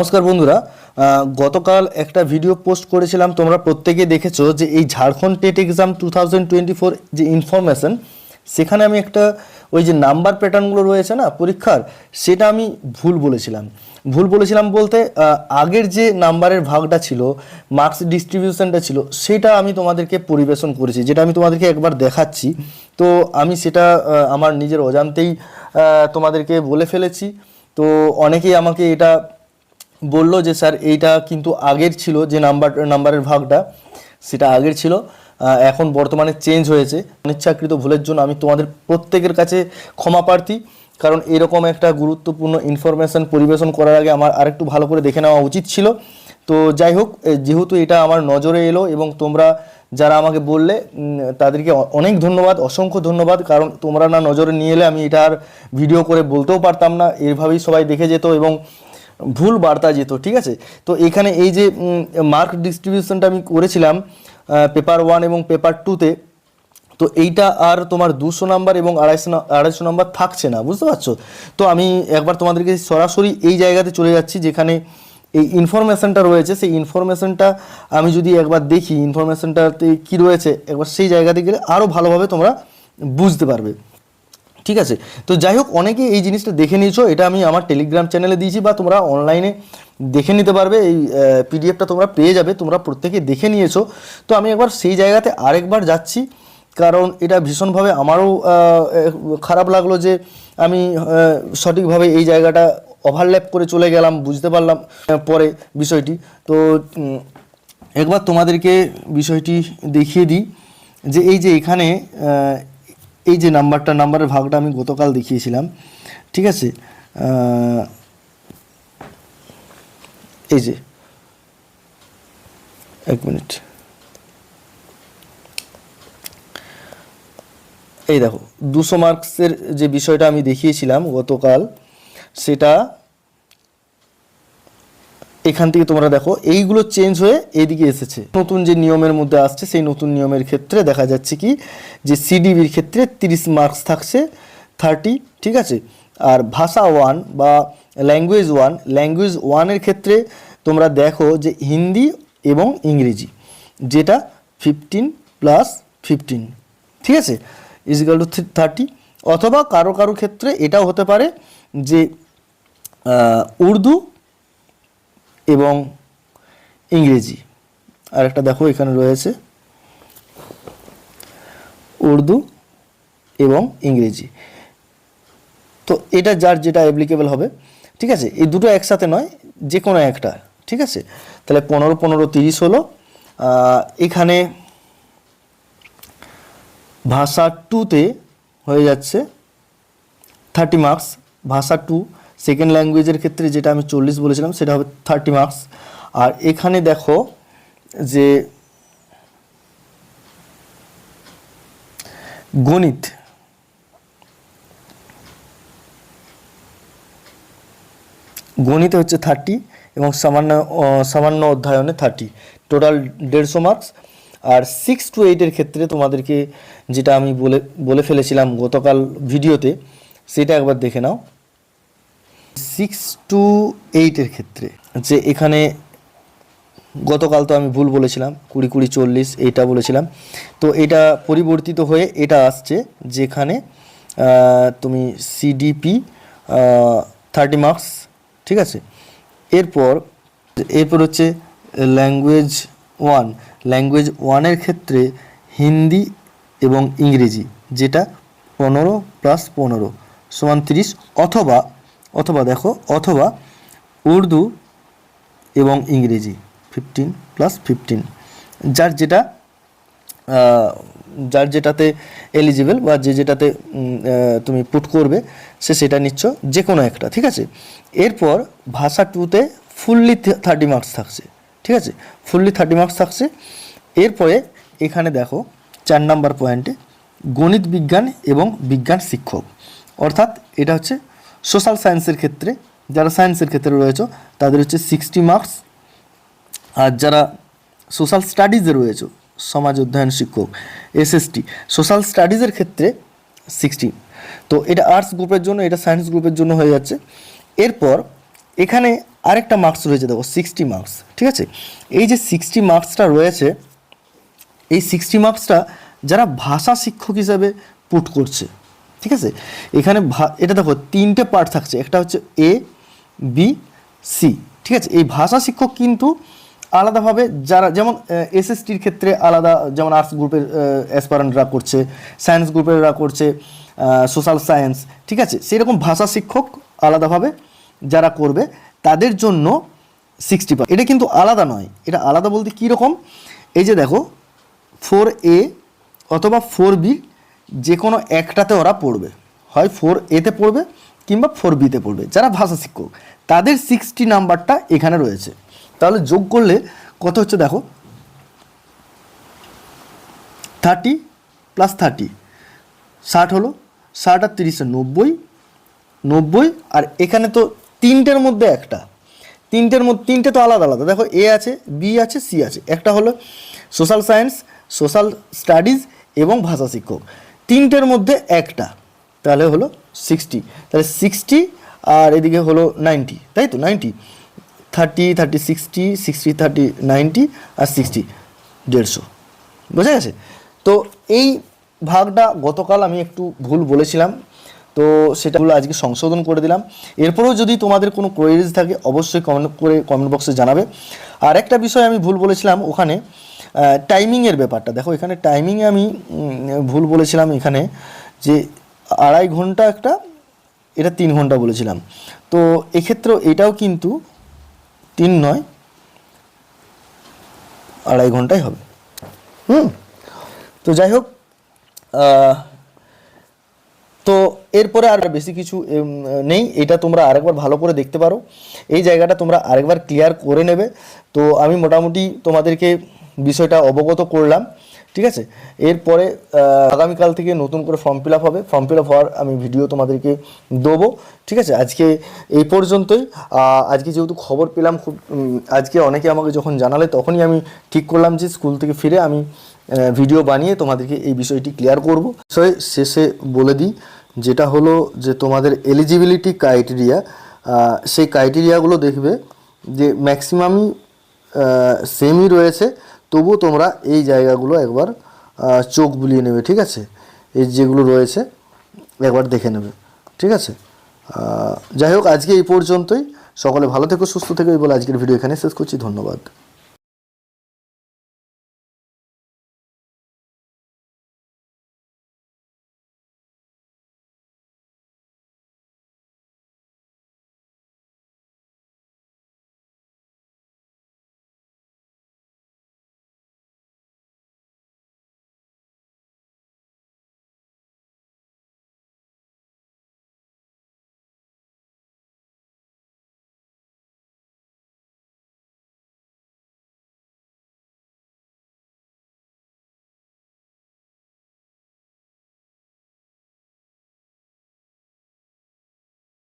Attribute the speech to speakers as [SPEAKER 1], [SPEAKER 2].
[SPEAKER 1] নমস্কার বন্ধুরা। গতকাল একটা ভিডিও পোস্ট করেছিলাম, তোমরা প্রত্যেকে দেখেছ যে এই Jharkhand TET exam two thousand twenty four যে ইনফরমেশন সেখানে আমি একটা ওই যে নাম্বার প্যাটার্নগুলো রয়েছে না, পরীক্ষার, সেটা আমি ভুল বলেছিলাম। ভুল বলেছিলাম বলতে আগের যে নাম্বারের ভাগটা ছিল মার্কস ডিস্ট্রিবিউশনটা ছিল, সেটা আমি তোমাদেরকে পরিবেশন করেছি, যেটা আমি তোমাদেরকে একবার দেখাচ্ছি। তো আমি সেটা আমার নিজের অজান্তেই তোমাদেরকে বলে ফেলেছি। তো অনেকেই আমাকে এটা বলল যে, স্যার, এইটা কিন্তু আগের ছিল যে নাম্বার, নাম্বারের ভাগটা, সেটা আগের ছিল এখন বর্তমানে চেঞ্জ হয়েছে। অনিচ্ছাকৃত ভুলের জন্য আমি তোমাদের প্রত্যেকের কাছে ক্ষমা প্রার্থী, কারণ এরকম একটা গুরুত্বপূর্ণ ইনফরমেশন পরিবেশন করার আগে আমার আরেকটু ভালো করে দেখে নেওয়া উচিত ছিল। তো যাই হোক যেহেতু এটা আমার নজরে এলো এবং তোমরা যারা আমাকে বললে তাদেরকে অনেক ধন্যবাদ, অসংখ্য ধন্যবাদ, কারণ তোমরা না নজরে নিয়ে এলে আমি এটা আর ভিডিও করে বলতেও পারতাম না। এভাবেই সবাই দেখে যেত এবং ভুল বার্তা যেত, ঠিক আছে? তো এখানে এই যে মার্ক ডিস্ট্রিবিউশনটা আমি করেছিলাম পেপার ওয়ান এবং পেপার টুতে তো এইটা আর তোমার দুশো নাম্বার এবং আড়াইশো আড়াইশো নাম্বার থাকছে না, বুঝতে পারছ? তো আমি একবার তোমাদেরকে সরাসরি এই জায়গাতে চলে যাচ্ছি, যেখানে এই ইনফরমেশনটা রয়েছে, সেই ইনফরমেশনটা আমি যদি একবার দেখি ইনফরমেশনটাতে কি রয়েছে, একবার সেই জায়গাতে গেলে আরও ভালোভাবে তোমরা বুঝতে পারবে। ঠিক আছে? তো যাই হোক অনেকে এই জিনিসটা দেখে নিয়েছো, এটা আমি আমার টেলিগ্রাম চ্যানেলে দিয়েছি বা তোমরা অনলাইনে দেখে নিতে পারবে। এই পিডিএফটা তোমরা পেয়ে যাবে, তোমরা প্রত্যেকে দেখে নিয়েছো। তো আমি একবার সেই জায়গাতে আরেকবার যাচ্ছি, কারণ এটা ভীষণভাবে আমারও খারাপ লাগল যে আমি সঠিকভাবে এই জায়গাটা ওভারল্যাপ করে চলে গেলাম, বুঝতে পারলাম পরে বিষয়টি। তো একবার তোমাদেরকে বিষয়টি দেখিয়ে দিই যে এই যে এখানে এই যে নাম্বারটা, নাম্বারের ভাগটা আমি গতকাল দেখিয়েছিলাম, ঠিক আছে? এই যে, এক মিনিট। এই দেখো, দুশো মার্কসের যে বিষয়টা আমি দেখিয়েছিলাম গতকাল, সেটা এখান থেকে তোমরা দেখো, এইগুলো চেঞ্জ হয়ে এইদিকে এসেছে। নতুন যে নিয়মের মধ্যে আসছে, সেই নতুন নিয়মের ক্ষেত্রে দেখা যাচ্ছে কি যে সিডিবির ক্ষেত্রে তিরিশ মার্কস থাকছে থার্টি ঠিক আছে? আর ভাষা ওয়ান বা ল্যাঙ্গুয়েজ ওয়ান ল্যাঙ্গুয়েজ ওয়ানের ক্ষেত্রে তোমরা দেখো যে হিন্দি এবং ইংরেজি, যেটা ফিফটিন প্লাস ফিফটিন ঠিক আছে? ইজিক্যাল টু থার্টি অথবা কারও কারও ক্ষেত্রে এটাও হতে পারে যে উর্দু এবং ইংরেজি। আর একটা দেখো, এখানে রয়েছে উর্দু এবং ইংরেজি। তো এটা যার যেটা অ্যাপ্লিকেবল হবে, ঠিক আছে? এই দুটো একসাথে নয় যে কোনো একটা, ঠিক আছে? তাহলে পনেরো পনেরো, তিরিশ হলো এখানে ভাষা টুতে হয়ে যাচ্ছে থার্টি মার্কস ভাষা টু সেকেন্ড ল্যাঙ্গুয়েজের ক্ষেত্রে যেটা আমি চল্লিশ বলেছিলাম, সেটা হবে থার্টি মার্কস আর এখানে দেখো যে গণিত। গণিতে হচ্ছে থার্টি এবং সামান্য সামান্য অধ্যয়নে থার্টি টোটাল দেড়শো মার্কস আর সিক্স টু এইটের ক্ষেত্রে তোমাদেরকে যেটা আমি বলে বলে ফেলেছিলাম গতকাল ভিডিওতে, সেটা একবার দেখে নাও। সিক্স টু এইটের ক্ষেত্রে, যে এখানে গতকাল তো আমি ভুল বলেছিলাম, কুড়ি কুড়ি চল্লিশ এইটা বলেছিলাম, তো এটা পরিবর্তিত হয়ে এটা আসছে যেখানে তুমি সিডিপি থার্টি মার্কস ঠিক আছে? এরপর এরপর হচ্ছে ল্যাঙ্গুয়েজ ওয়ান ল্যাঙ্গুয়েজ ওয়ানের ক্ষেত্রে হিন্দি এবং ইংরেজি, যেটা পনেরো প্লাস পনেরো, সমান তিরিশ, অথবা অথবা দেখো, অথবা উর্দু এবং ইংরেজি ফিফটিন প্লাস ফিফটিন যার যেটা যার যেটাতে এলিজিবল বা যে যেটাতে তুমি পুট করবে, সে সেটা নিচ্ছ যে কোনো একটা, ঠিক আছে? এরপর ভাষা টুতে ফুললি থার্টি মার্কস থাকছে, ঠিক আছে? ফুললি থার্টি মার্কস থাকছে। এরপরে এখানে দেখো, চার নাম্বার পয়েন্টে গণিত বিজ্ঞান এবং বিজ্ঞান শিক্ষক। অর্থাৎ এটা হচ্ছে সোশ্যাল সায়েন্সের ক্ষেত্রে, যারা সায়েন্সের ক্ষেত্রে রয়েছে, তাদের হচ্ছে সিক্সটি মার্কস আর যারা সোশ্যাল স্টাডিজে রয়েছে, সমাজ অধ্যয়ন শিক্ষক এসএসটি সোশ্যাল স্টাডিজের ক্ষেত্রে সিক্সটি তো এটা আর্টস গ্রুপের জন্য, এটা সায়েন্স গ্রুপের জন্য হয়ে যাচ্ছে। এরপর, এখানে আরেকটা মার্কস রয়েছে, দেখো সিক্সটি মার্কস ঠিক আছে? এই যে সিক্সটি মার্কসটা রয়েছে, এই সিক্সটি মার্কসটা যারা ভাষা শিক্ষক হিসাবে পুট করছে ঠিক আছে? এখানে এটা দেখো, তিনটে পার্ট থাকছে। একটা হচ্ছে এ বি সি ঠিক আছে? এই ভাষা শিক্ষক কিন্তু আলাদাভাবে যারা, যেমন এসএসটির ক্ষেত্রে আলাদা, যেমন আর্টস গ্রুপের অ্যাসপারেন্টরা করছে সায়েন্স গ্রুপেররা করছে সোশ্যাল সায়েন্স ঠিক আছে? সেরকম ভাষা শিক্ষক আলাদাভাবে যারা করবে, তাদের জন্য সিক্সটি এটা কিন্তু আলাদা নয়। এটা আলাদা বলতে কীরকম এই যে দেখো ফোর এ অথবা ফোর বি যে কোনো একটাতে ওরা পড়বে। হয় ফোর এতে পড়বে কিংবা ফোর বিতে পড়বে। যারা ভাষা শিক্ষক, তাদের সিক্সটি নাম্বারটা এখানে রয়েছে। তাহলে যোগ করলে কত হচ্ছে দেখো? থার্টি প্লাস থার্টি ষাট হলো। ষাট আর তিরিশে নব্বই নব্বই আর এখানে তো তিনটের মধ্যে একটা। তিনটের মধ্যে, তিনটে তো আলাদা আলাদা। দেখো এ আছে বি আছে সি আছে। একটা হলো সোশ্যাল সায়েন্স সোশ্যাল স্টাডিজ এবং ভাষা শিক্ষক। তিনটের মধ্যে একটা, তাহলে হলো সিক্সটি তাহলে সিক্সটি আর এদিকে হলো নাইনটি তাই তো ninety thirty thirty sixty sixty thirty ninety আর সিক্সটি দেড়শো, বোঝা গেছে? তো এই ভাগটা গতকাল আমি একটু ভুল বলেছিলাম, তো সেটা হলো আজকে সংশোধন করে দিলাম। এরপরেও যদি তোমাদের কোনো কোয়েরিজ থাকে, অবশ্যই কমেন্ট করে কমেন্ট বক্সে জানাবে। আর একটা বিষয় আমি ভুল বলেছিলাম, ওখানে টাইমিংয়ের ব্যাপারটা। দেখো, এখানে টাইমিংয়ে আমি ভুল বলেছিলাম এখানে যে আড়াই ঘণ্টা একটা, এটা তিন ঘণ্টা বলেছিলাম। তো এক্ষেত্রেও এটাও কিন্তু তিন নয়, আড়াই ঘন্টাই হবে। হুম? তো যাই হোক তো এরপরে আর বেশি কিছু নেই। এটা তোমরা আরেকবার ভালো করে দেখতে পারো। এই জায়গাটা তোমরা আরেকবার ক্লিয়ার করে নেবে। তো আমি মোটামুটি তোমাদেরকে বিষয়টা অবগত করলাম, ঠিক আছে? এরপরে আগামীকাল থেকে নতুন করে ফর্ম ফিল আপ হবে। ফর্ম ফিল আপ হওয়ার আমি ভিডিও তোমাদেরকে দেবো, ঠিক আছে? আজকে এই পর্যন্তই। আজকে যেহেতু খবর পেলাম খুব আজকে অনেকে আমাকে যখন জানালে তখনই আমি ঠিক করলাম যে স্কুল থেকে ফিরে আমি ভিডিও বানিয়ে তোমাদেরকে এই বিষয়টি ক্লিয়ার করব। বিষয় শেষে বলে দিই, যেটা হলো যে তোমাদের এলিজিবিলিটি ক্রাইটেরিয়া সেই ক্রাইটেরিয়াগুলো দেখবে যে ম্যাক্সিমামই সেমই রয়েছে। তবুও তোমরা এই জায়গাগুলো একবার চোখ বুলিয়ে নেবে, ঠিক আছে? এই যেগুলো রয়েছে, একবার দেখে নেবে, ঠিক আছে? যাই হোক, আজকে এই পর্যন্তই। সকলে ভালো থেকো, সুস্থ থেকো, এই বলে আজকের ভিডিও এখানে শেষ করছি। ধন্যবাদ।